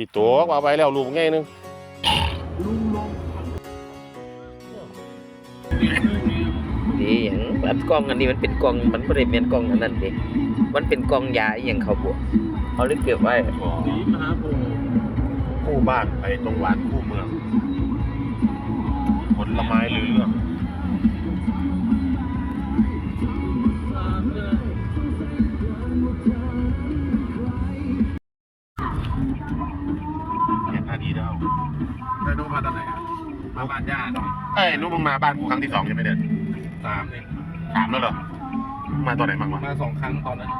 สิโตกว่าไปแล้วลูกไงนึงดีหยังอันกล้องอันนี้มันเป็นกล้องมันบ่ได้แม่นกล้องอันนั้นเด้มันเป็นกล้องยาอีหยังเขาบ่เขาเลยเก็บไว้สีมหาโพธิ์คู่บ้านไปตรงหวานคู่เมืองผลไม้หรือเรื่อง อ้ยนุ๊กมึงมาบ้านกูครั้งที่สองใช่ไหมเนี่ยสามเองสามแล้วเหรอมึงมาตอนไหนบ้างวะมาสองครั้งตอนนั้น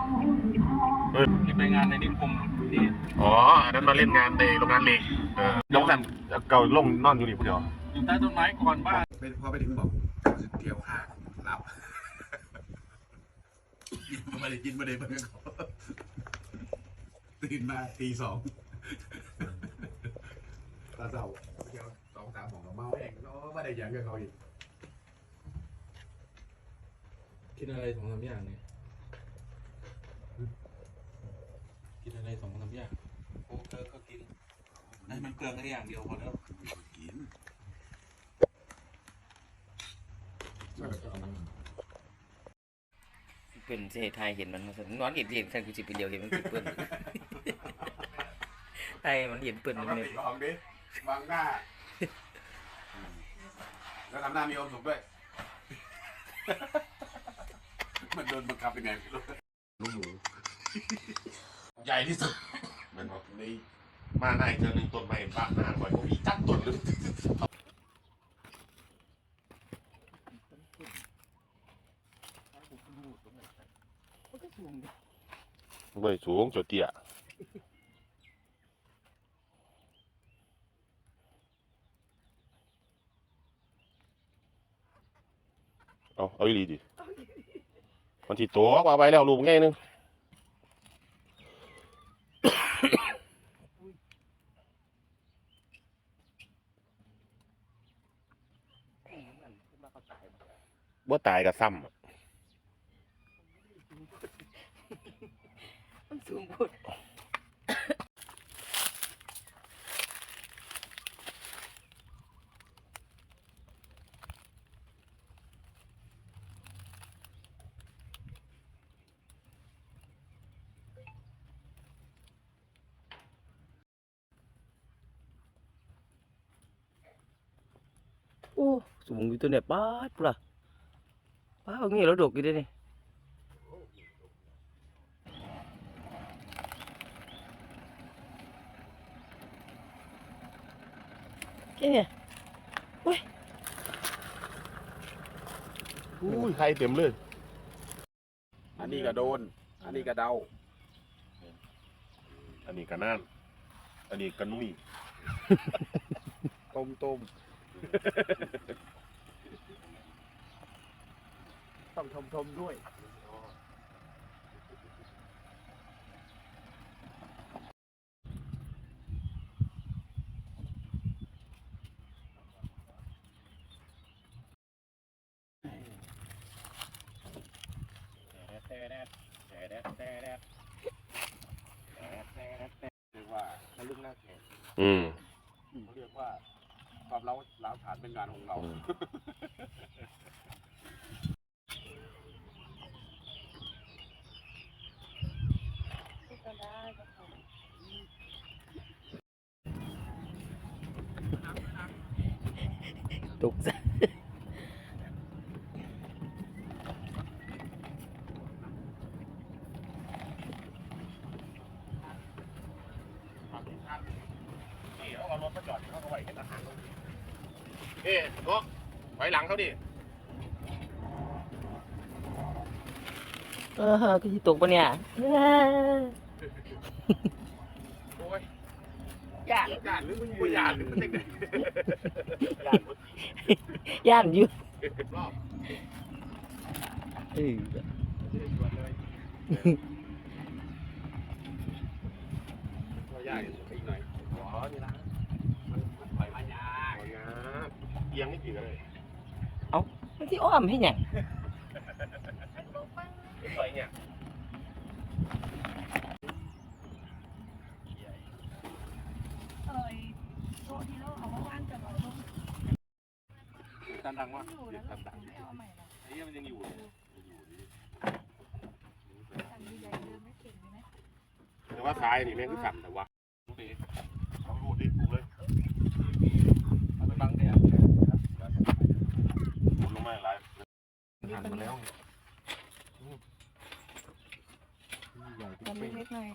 เออที่ไปงานในนิคมนี่อ๋ออันนั้นมาเล่นงานในโรงงานเหล็กเออน้องสันเก่าลงนอนอยู่นี่ผู้เดียวอยู่ใต้ต้นไม้ก่อนบ้านเป็นพอไปถึงบอกเที่ยวห้าหลับไม่ได้กินไม่ได้เบิ่งเขาตื่นมาตีสองตาเศร้าเที่ยวสองสามของเราเมาเองเนาะ ไม่ได้ยังกับเขาอีกกินอะไรสองสามอย่างเนี่ยกินอะไรสองสามอย่างโอ้เธอก็กินให้มันเกลืองแค่อย่างเดียวพอแล้วกินเพิ่นสิให้ทายเห็นมันมาซั่นนอนเห็นเห็นคันกูสิไปเดียวเห็นมันสิเปิ้นไอ้มันเห็นเปิ้นปมันกเนี่ยติของดิบางหน้า แล้วทำหน้ามีความสุขด้วย มันโดนบังคับยังไงไม่รู้ลูกหมูใหญ่ที่สุดเหมือนบอกในมาหน้าอีกเจอหนึ่งต้นไม้บ้านหน้าบ่อยผมมีจักต้นเลยเว้ยสูงจดเตี้ย เอาเอาอีหลีดิมันที่ตัวว่าไปแล้วลูกไงนึงบ่ตายก็ซ้ำมันสูงพุด อยู่ตัวเนี่ยป๊าดพุ่นล่ะป๊าดเอางี้เราดกอยู่เด้นี่แกอุ้ยใครเต็มเลย อันนี้ก็โดน อันนี้ก็เดา อันนี้ก็น่านอันนี้ก็นุ่ยต้มต้ม ต้องชมชมด้วยเรียกว่าทะลึ่งหน้าแขกอืม เขาเรียกว่าความเล้าเล้าฐานเป็นงานของเรา อืม ตกใจนี่เขาเอารถมาจอดเขาก็ไว้ให้ทหารลงเอ๊ะนกไว้หลังเขาดิ เออก็สิตกปะเนี่ยโอ้ยย่านยานหรือมึงบ่ยานหรือมันเด็กยาน ย่านอยู่รอบเออก็ยากอีกหน่อยอ๋อนี่นะมันมันปล่อยมายากโอ้ยนะเอียงนี่กี่กันเลยมันที่อ้อมให้หยัง ปล่อยเนี่ยการดังวะอยู่แล้วเราไม่เอาใหม่หรอกไอ้เหี้ยมันยังอยู่เลยอันนี้ใหญ่เดิมไม่เก่งไหมแต่ว่าท้ายนี่แม่งคือสั่นแต่ว่าลูกเต๋เอารูดดิถูกเลยเอาไปบังเนี่ยหมุนลงมาหลายหันมาแล้วทำเล็กๆหน่อย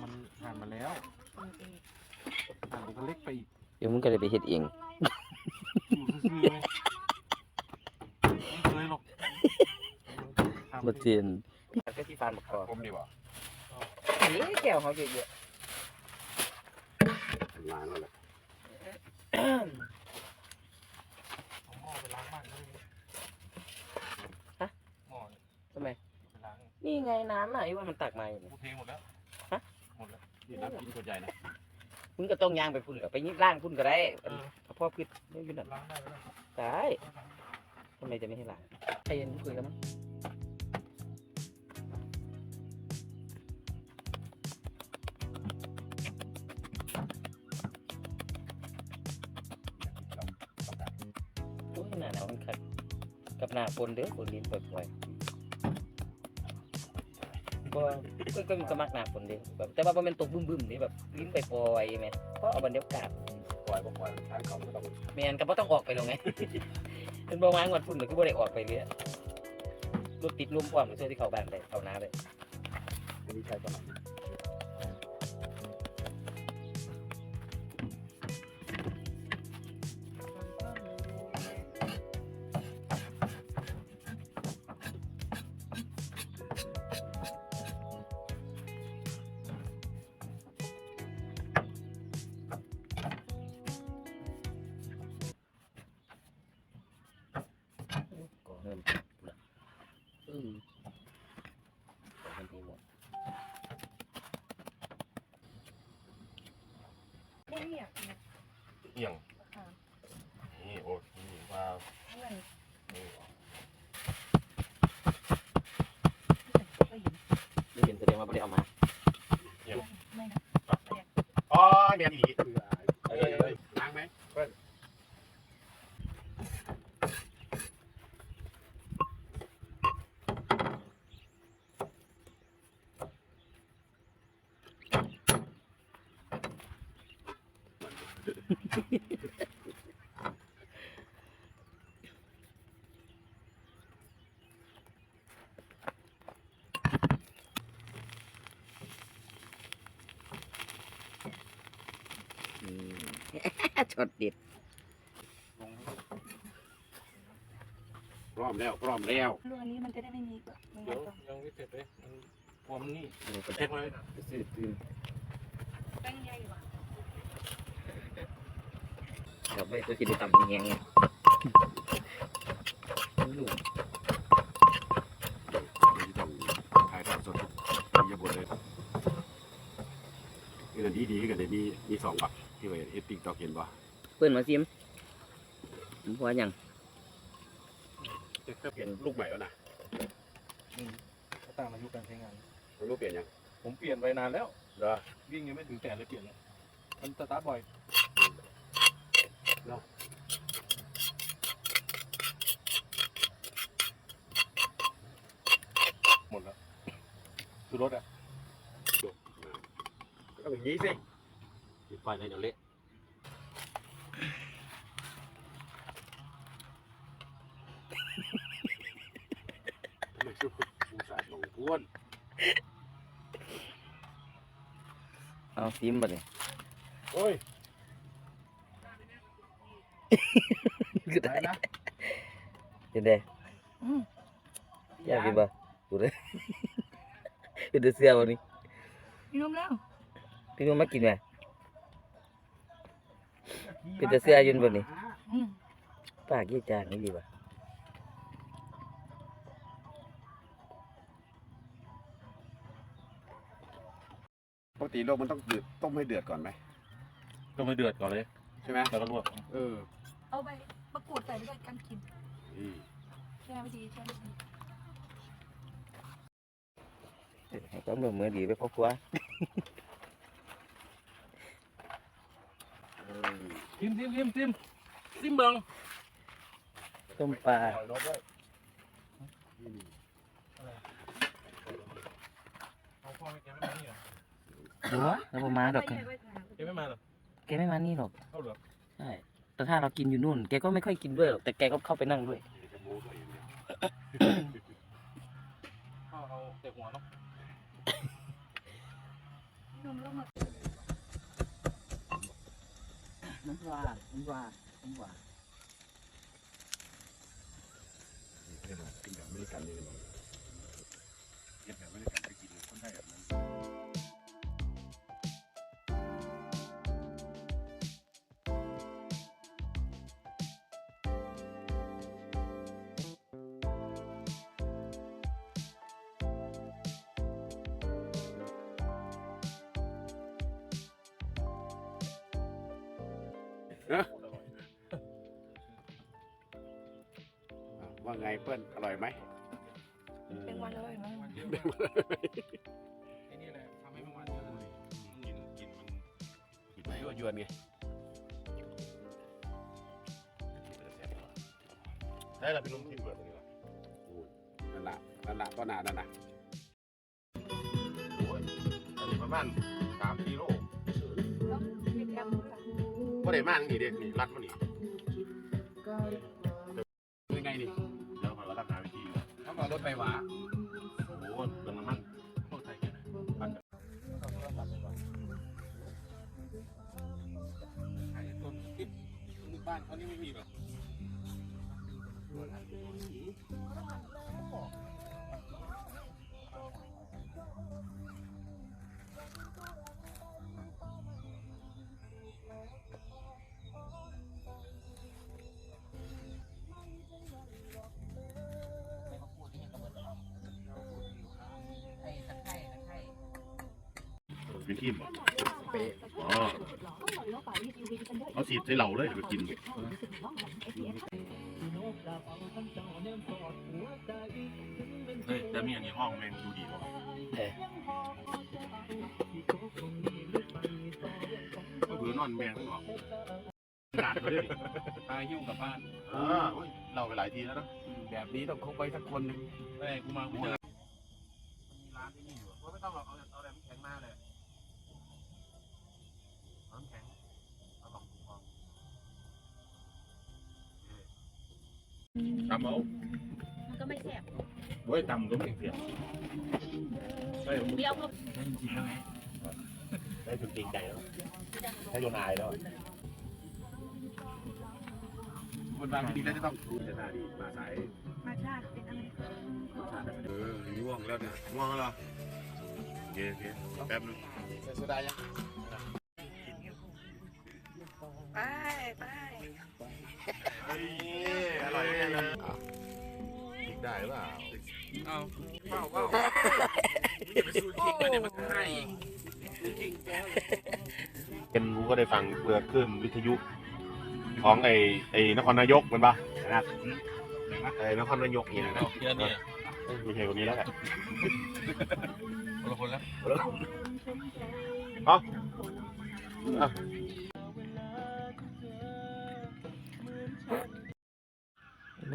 มันหันมาแล้วเออเออหันมันก็เล็กไปอีกเดี๋ยวมึงก็เลยไปเฮ็ดเอง อยู่ซื่อๆเลยไม่เคยหรอกบทเตียนก็ที่ฟานบักกอกผมดีกว่านี่แก้วเขาเยอะล้างแล้วแหละเอาหม้อไปล้างบ้านเขาเลยหม้อทำไมนี่ไงน้ำน่ะไอ้ว่ามันตักมาอยู่นี่กูเทหมดแล้วฮะหมดแล้วนี่น้ำกินขวดใหญ่นะมึงก็ต้องยางไปพุ่นกับไปยิบล่างพุ่นก็ได้ เออเอาพ่อพิดไม่เป็นไรล้างได้แล้วได้ทำไมจะไม่ให้ล่างไอ้ยันคุยแล้วมั้งโอ้ยหน้าหนาวมันคักกับหน้าฝนเด้อฝนนี้ปล่อยๆบ่ก็ก็ก็มักหน้าฝนเด้แบบแต่ว่าบ่แม่นตกบึ้มๆนี่แบบลิ้นไปปล่อยแม่เพราะเอาบรรยากาศปล่ อยก็ปล่อยทางเขาไม่ต้องแม่นก็บ่ต้องออกไปแล้วไงเป็นบ่วางวันฝุ่นก็บ่ได้ออกไปเลยอะรถติดลมพร้อมเสื้อที่เข้าบ้านได้เข้านาได้มีใครจะมาก็ ช็อตเด็ดลงพร้อมแล้วพร้อมแล้วลูกอันนี้มันจะได้ไม่มีไม่เดี๋ยวต้องยังไม่เสร็จเลยมันพวมนนี่เออไปเสร็จเลยซื้อตื่น แป้งใหญ่กว่า เดี๋ยวไปตัวกินได้ต่ำแหงไงลูกต้องถ่ายทอดสดทุกอยาบทเลยคือดีดีกันเลยมีมีสองบักที่ว่าเอติกตอกเห็นป่ะเปิ้นมาซิมผมว่าหยังจะเปลี่ยนลูกใหม่แล้วนะก็ตามอายุการใช้งานลูกเปลี่ยนยัง ผมเปลี่ยนไปนานแล้วเหรอวิ่งยังไม่ถึงแสนเลยเปลี่ยนแล้วมันสตาร์ทบ่อย หมดแล้วคือรถอะก็อย่างนี้สิปิดไฟเลยเดี๋ยวเละไม่ใช่ผู้สาห์ลงพ้วนเอาซิมบัดนี้โอ้ย ก็ได้เห็นได้อยากกินบ่กู เลยเป็นเสื้อวันนี้พี่นุ่มแล้วพี่นุ่มมากินไหมเป็นเสื้อยืนบนนี้อืมปากยี่จานนี่ดีป่ะปกติโลกมันต้องเดือดต้มให้เดือดก่อนไหมต้องไปเดือดก่อนเลยใช่ไหมแล้วก็ลวกเออเอาไปประกวดใส่ไปด้วยกันกินอืมใช่ไหมพี่ดีใช่ไหมพี่ดี ให้ความร่วมมือดีไปพ่อครัวทิมทิมทิมทิมทิมเบิงต้มปลาปล่อยรถด้วยเอาพ่อแกไม่มานี่เหรอหรือวะเราประมาณดอกกันแกไม่มาเหรอแกไม่มานี่หรอกเข้าเหรอใช่แต่ถ้าเรากินอยู่นู่น แกก็ไม่ค่อยกินด้วยหรอกแต่แกก็เข้าไปนั่งด้วยพ่อเอาแต่หัวเนาะ พี่นุ่มแล้ว ว่าไงเปิ้ลอร่อยไหมเป็นวันเลยมั้งไอ้นี่แหละทำให้เมื่อวานเยอะเลยกินกินมันกินไหมยวนไงได้ละพี่นุ่มที่เปิดตรงนี้ละนั่นแหละนั่นแหละต้นหนานั่นน่ะโอ้ยอันนี้ประมาณ ได้มากนี่เด็กนี่รัดมานี่คือไงนี่เดี๋ยวมารับหาวิธีเขาเอรถไปหวาโอ้โหเติมน้ำมันพวกไทยแกนะปั่นไอ้ต้นติดหมู่บ้านเขานี่ไม่มีหรอ เป็นทีมบ่อ๋อเอาสีใส่เหล่าเลยไปกินเฮ้ยแต่มีอันนี้ห้องแม่งดูดีกว่าเอ๊ะก็เบื่อนอนแม่งหรอกขาดเขาด้วยตายหิ้วกลับบ้านอ่าโอ้ยเราไปหลายทีแล้วนะแบบนี้ต้องคบไปสักคนหนึ่งแม่กูมากูเจอร้านที่นี่อยู่ไม่ต้องหรอกเอาอาอะไรน้ำแข็งมาเลยเอาน้ำแข็งเอาสองถุงพอ ตำเอามันก็ไม่แสบเว้ยตำก็ไม่เสียได้เบี้ยวก็ได้ถึงจริงใจแล้วถ้าโยนอายแล้วคนบางทีน่าจะต้องดูจะหน้าดีมาสายมาชาติเป็นอะไรชาติเออง่วงแล้วเนี่ยง่วงแล้วเหรอโอเคโอเคแป๊บนึงเสียดายยัง ไปไปเฮ้ยอร่อยเลยอีกได้เปล่าเอาเปล่าเปล่าอย่าไปสู้จริงเนี่ยมันให้งเป็นกูก็ได้ฟังเพื่อขึ้นวิทยุของไอ้ไอ้นครนายกมันปะนะครับไอ้นครนายกนี่นะเยอะเนี่ยเอ้ยมีเพลงคนนี้แล้วแหละคนละคนแล้วไม่เห็นบ้า ไอ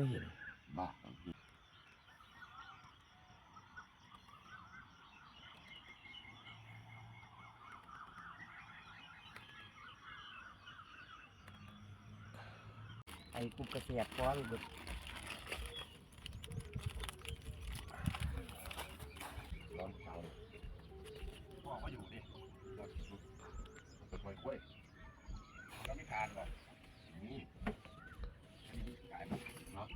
้กูกระเสียบก้อนเลย ร้อนเช้าเลยพ่อก็อยู่ดิเปิดไฟกล้วย ก็ไม่ทานหรอก นี่ ขายมาเนาะ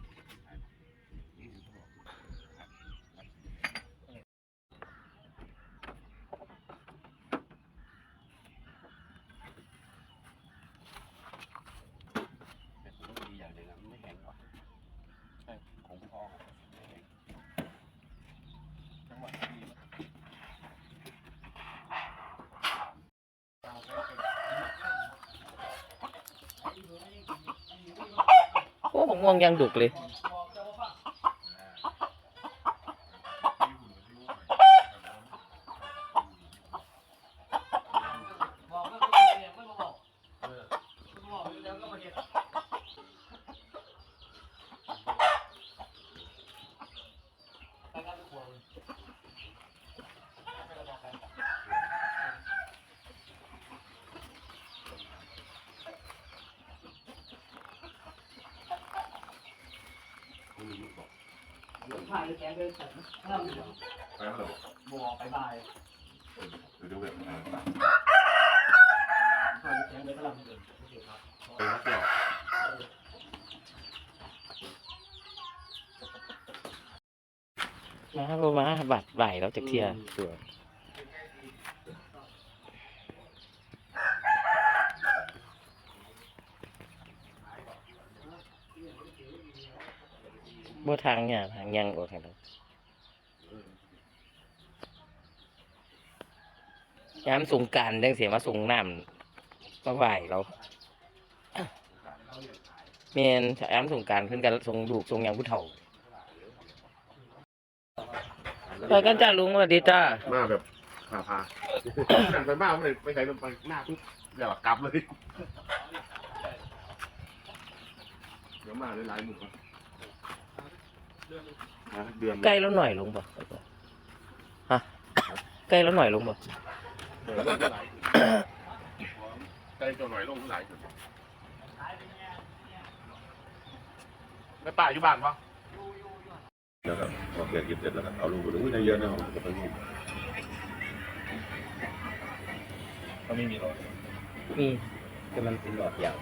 แต่ผมก็ดีอย่างหนึงนะมันไม่แห้งหรอกใช่ของพ่อไม่แห้งจังหวะดีมาก โอ้ผม ง่วงยังดุกเลย ถ่ายแกเดินแต่ถ้าไปแล้วเหรอบัวไปบายเดี๋ยวดูแบบไปถ่ายแกเดินกำลังเดินโอเคครับแล้วเกี่ยวมาบ่มาบัดบ่ายแล้วจากเที่ยตัว บ่ทางเนี่ยทางยังออกทางนั้นยามสงกรารจังเสียมาส่งน้ำมาไหวเราเมนยามสงการเพิ่นกันส่งลูกส่งยังผู้เฒ่าไปกันจ้าลุงสวัสดีจ้ามาแบบพาพาหันไปมากเลยไปไหนไปหน้าปุ๊บเดี๋ยวกลับเลยเดี๋ยวมาหลายๆหมู่นะเดือนใกล้แล้วหน่อยลงป่ะฮะใกล้แล้วหน่อยลงป่ะเออลงหลายใกล้ตัวหน่อยลงหลายจุดไม่ป่าอยู่บ้านปะแล้วก็พอแกกินเสร็จแล้วก็เอาลูกไปดูอุ้ยได้เยอะนะผมจะไปงูก็ไม่มีหรอกมีแต่มันเป็นหลอดยาว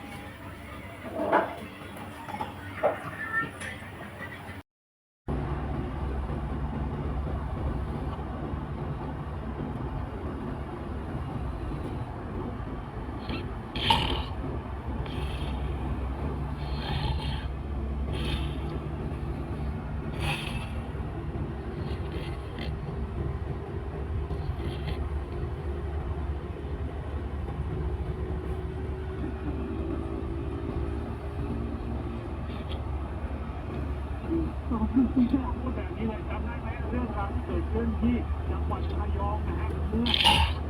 แบบนี้เลยจำได้ไหมเรื่องราวที่เกิดขึ้นที่จังหวัดระยองนะฮะเมื่อ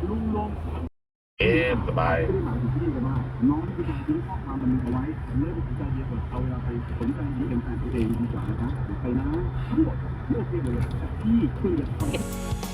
ลุงลง เอ๊ สบายที่